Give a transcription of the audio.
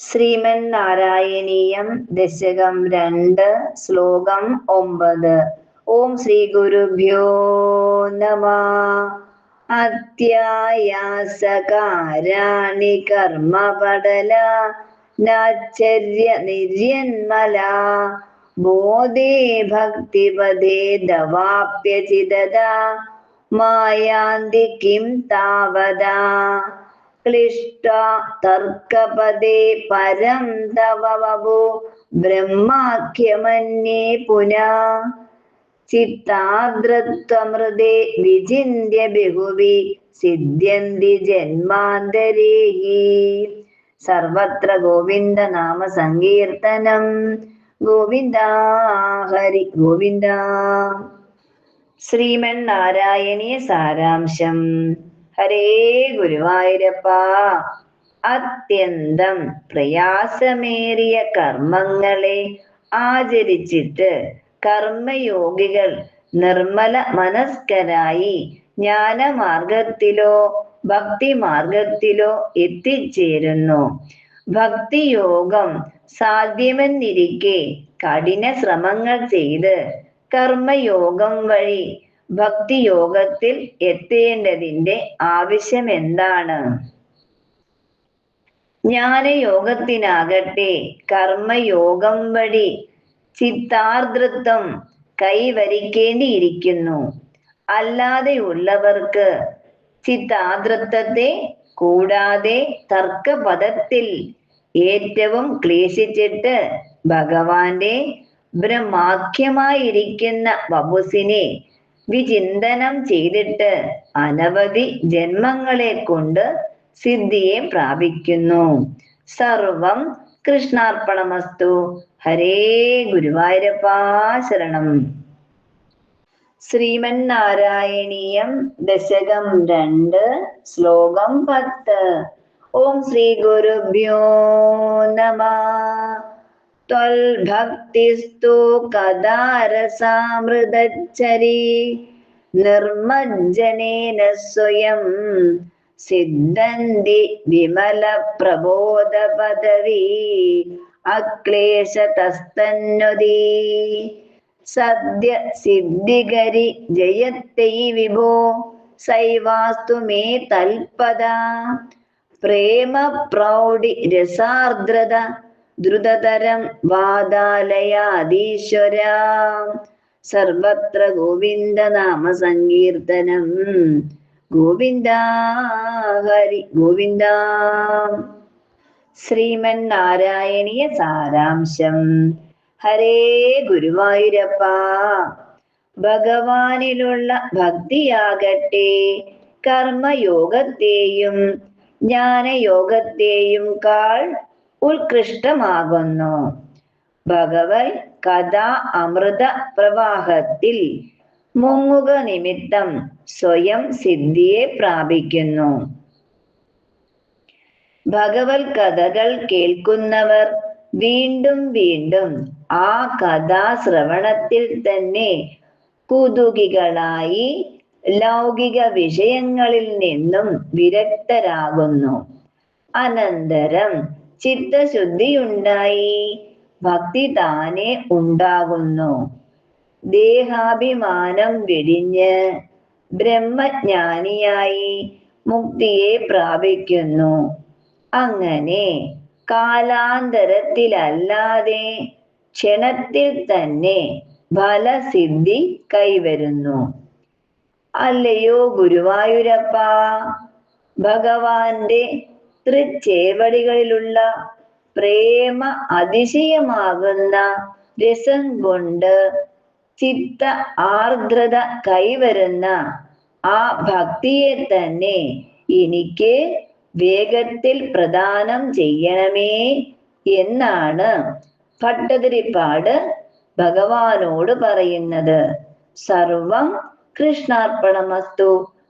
ശ്രീമൻ നാരായണീയം ദശകം രണ്ട് ശ്ലോകം ഒമ്പത്. ഓം ശ്രീ ഗുരുഭ്യോ നമ. അത്യായാസകാരാണി കർമ്മപടല നാച്ചര്യ നിര്യന്മല. ബോധേ ഭക്തിപദേ ദവാപ്യചിദത മായാന്തി കിം താവതാ ക്ലിഷ്ട തർക്കപദേ പരം തവ വപു ബ്രഹ്മാഖ്യമന്യേ പുന. ചിത്താദ്രത്വമൃതേ വിചിന്യ ബഹുവി സിദ്ധ്യന്തി ജന്മാന്തരേഹി. സർവത്ര ഗോവിന്ദ നാമ സങ്കീർത്തനം. ഗോവിന്ദ ഹരി ഗോവിന്ദ. ശ്രീമൻ നാരായണീയ സാരാംശം. ഹരേ ഗുരുവായൂരപ്പ. അത്യന്തം പ്രയാസമേറിയ കർമ്മങ്ങളെ ആചരിച്ചിട്ട് കർമ്മയോഗികൾ നിർമ്മല മനസ്കരായി ജ്ഞാനമാർഗത്തിലോ ഭക്തി മാർഗത്തിലോ എത്തിച്ചേരുന്നു. ഭക്തിയോഗം സാധ്യമെന്നിരിക്കെ കഠിന ശ്രമങ്ങൾ ചെയ്ത് കർമ്മയോഗം വഴി ഭക്തിയോഗത്തിൽ എത്തേണ്ടതിന്റെ ആവശ്യം എന്താണ് ജ്ഞാനയോഗത്തിനാകട്ടെ കർമ്മയോഗം വഴി ചിത്താർദ്രത്വം കൈവരിക്കേണ്ടിയിരിക്കുന്നു. അല്ലാതെയുള്ളവർക്ക് ചിത്താർദ്രത്വത്തെ കൂടാതെ തർക്കപദത്തിൽ ഏറ്റവും ക്ലേശിച്ചിട്ട് ഭഗവാന്റെ ബ്രഹ്മാഖ്യമായിരിക്കുന്ന വപുസിനെ വിചിന്തനം ചെയ്തിട്ട് അനവധി ജന്മങ്ങളെ കൊണ്ട് സിദ്ധിയെ പ്രാപിക്കുന്നു. സർവം കൃഷ്ണാർപ്പണമസ്തു. ഹരേ ഗുരുവായൂരപ്പാ ശരണം. ശ്രീമൻ നാരായണീയം ദശകം രണ്ട് ശ്ലോകം പത്ത്. ഓം ശ്രീ ഗുരുഭ്യോ നമ. ത്വൽഭക്തിസ്തു കഥാരസാമൃതച്ചരി നിർമ്മജ്ജനേന സ്വയം സിദ്ധന്തി വിമല പ്രബോധ പദവി അക്ലേശതസ്തന്നുതി സദ്യ സിദ്ധികരി ജയത്തൈ വിഭോ സൈവാസ്തു മേ തൽപദ പ്രേമ പ്രൗഢി രസാർദ്രത ദ്രുതതരം വാദാലയാദീശ്വര. സർവത്ര ഗോവിന്ദ നാമ സങ്കീർത്തനം ഗോവിന്ദ ഹരി ഗോവിന്ദ. ശ്രീമൻ നാരായണീയ സാരാംശം. ഹരേ ഗുരുവായൂരപ്പ. ഭഗവാനിലുള്ള ഭക്തിയാകട്ടെ കർമ്മയോഗത്തെയും ജ്ഞാനയോഗത്തെയും കാൾ ഉത്കൃഷ്ടമാകുന്നു. ഭഗവത് കഥാ അമൃത പ്രവാഹത്തിൽ മുങ്ങുക നിമിത്തം സ്വയം സിദ്ധിയെ പ്രാപിക്കുന്നു. ഭഗവത് കഥകൾ കേൾക്കുന്നവർ വീണ്ടും വീണ്ടും ആ കഥാശ്രവണത്തിൽ തന്നെ കുതുകികളായി ലൗകിക വിഷയങ്ങളിൽ നിന്നും വിരക്തരാകുന്നു. അനന്തരം ചിത്തശുദ്ധിയുണ്ടായി ഭക്തി താനെ ഉണ്ടാകുന്നു. ദേഹാഭിമാനം വെടിഞ്ഞ് ബ്രഹ്മജ്ഞാനിയായി മുക്തിയെ പ്രാപിക്കുന്നു. അങ്ങനെ കാലാന്തരത്തിലല്ലാതെ ക്ഷണത്തിൽ തന്നെ ഫലസിദ്ധി കൈവരുന്നു. അല്ലയോ ഗുരുവായൂരപ്പ ഭഗവാന്റെ തൃച്ചേവടികളിലുള്ള പ്രേമ അതിശയമാകുന്ന രസം കൊണ്ട് ചിത്ത ആർദ്രത കൈവരുന്ന ആ ഭക്തിയെ തന്നെ എനിക്ക് വേഗത്തിൽ പ്രദാനം ചെയ്യണമേ എന്നാണ് ഭട്ടതിരിപ്പാട് ഭഗവാനോട് പറയുന്നത്. സർവം കൃഷ്ണാർപ്പണമസ്തു.